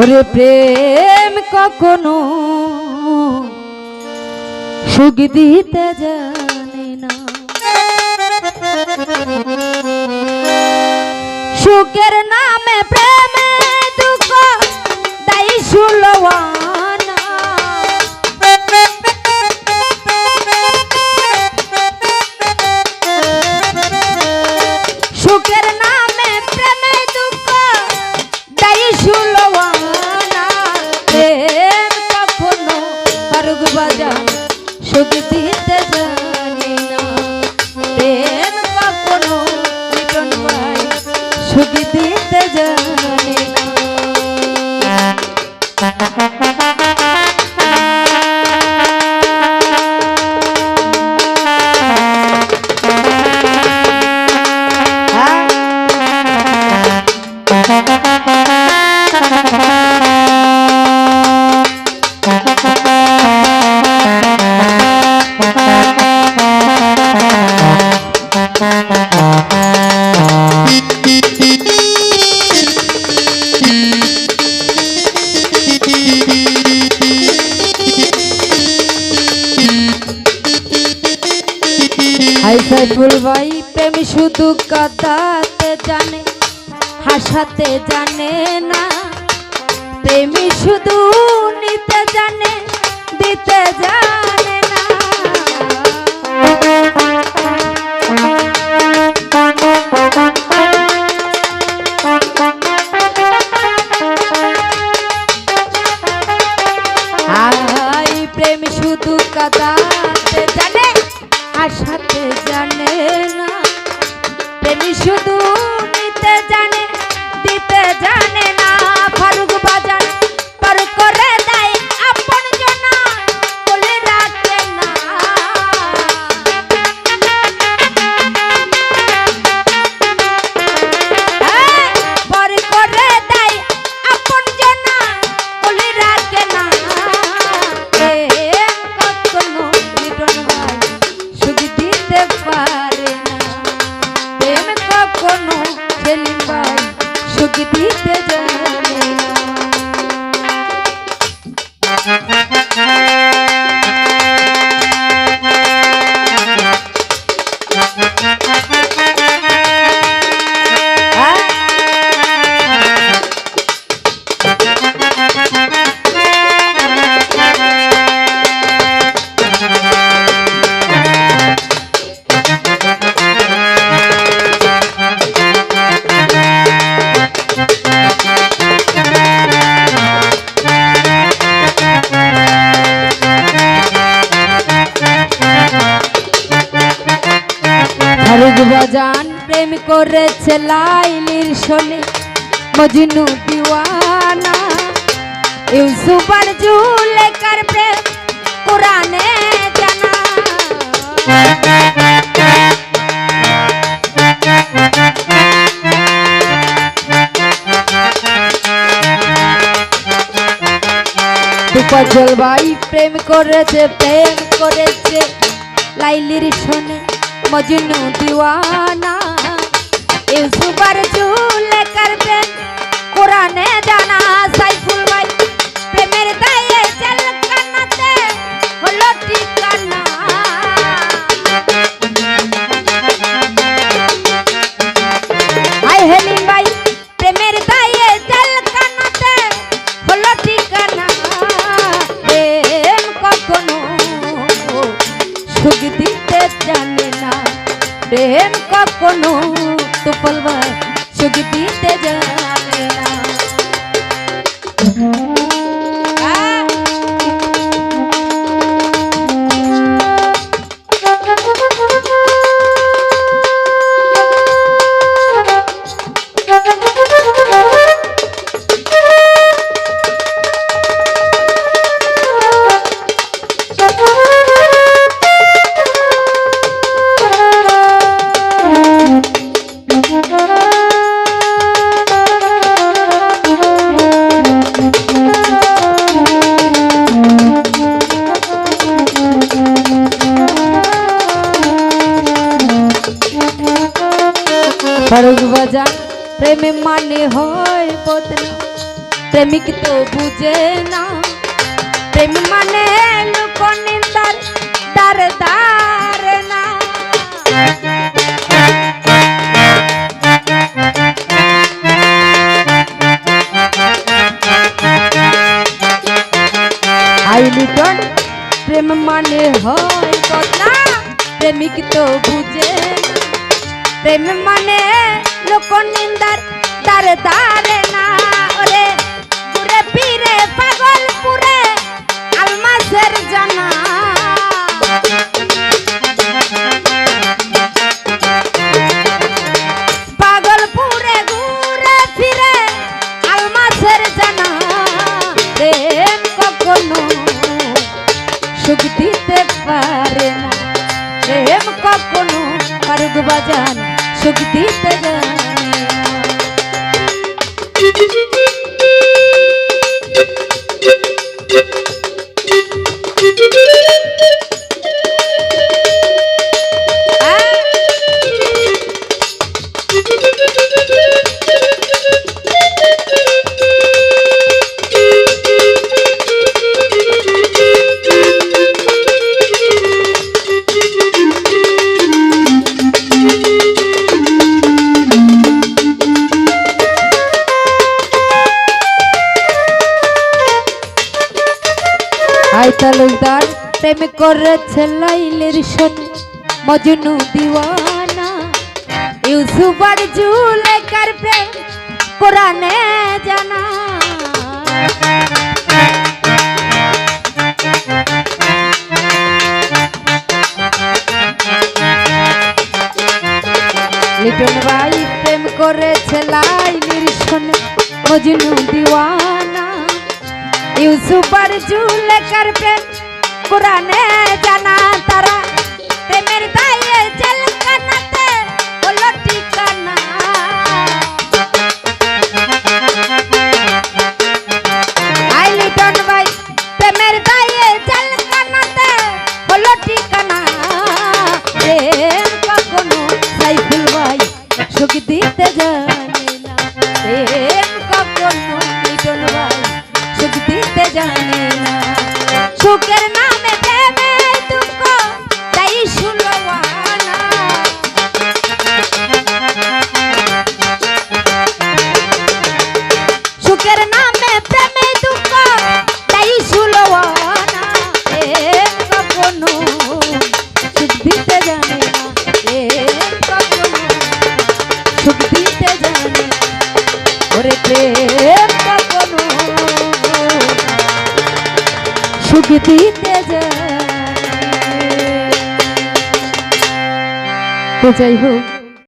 ওরে প্রেম কখনো সুখ দিতে জানে না। সুখের নামে দিতে জানি হাই সাইফুল ভাই, প্রেম শুধু কাঁদাতে জানে, হাসাতে জানে না। প্রেমী শুধু নিতে জানে, দিতে জানে না। হাই প্রেম শুধু কাঁদাতে ফারুক প্রেম করেছে লাইলির শোনে, মজনু দিওয়ানা। ইউসুফ আর জুলেকার প্রেম কোরআনে জানা। দুপজল ভাই প্রেম করেছে প্রেম করেছে লাইলির শোনে। মজনু দিওয়ানা। ইউসুফার চুলে করবে কোরআনে জানা সাইফুল প্রেম কখনো তুপল ভাই সুখ দিতে জানে না বাজান প্রেমে মানে হয় বদনা। প্রেমিক তো বুঝে না। প্রেম মানে লোক নিন্দার দার দার না। আই লিটন, প্রেম মানে হয় বদনা। প্রেমিক তো বুঝে না। প্রেম মানে লোক নিন্দার, তার তারে না ওরে। পুরে পীরে পাগল পুরে আলমাসের জানা। ঘুরে ফিরে সুখ দিতে পারে না। প্রেম কখনো পারুক বাজান সুখ দিতে তালুকদার প্রেম করেছে লাইলের শোনে। মজনু দিওয়ানা ইউসুফ আর জুলেকার প্রেম কোরআনে জানা। লিটন ভাই প্রেম করেছে লাইলির শোনে। মজনু দিওয়ানা ইউসুফ আর জুলেকার প্রেম কোরআনে জানা তারা প্রেমের দায়ে জেলখানাতে সুখ দিতে জানে ওরে প্রেম কখনো সুখ দিতে জানে। তো যাই হোক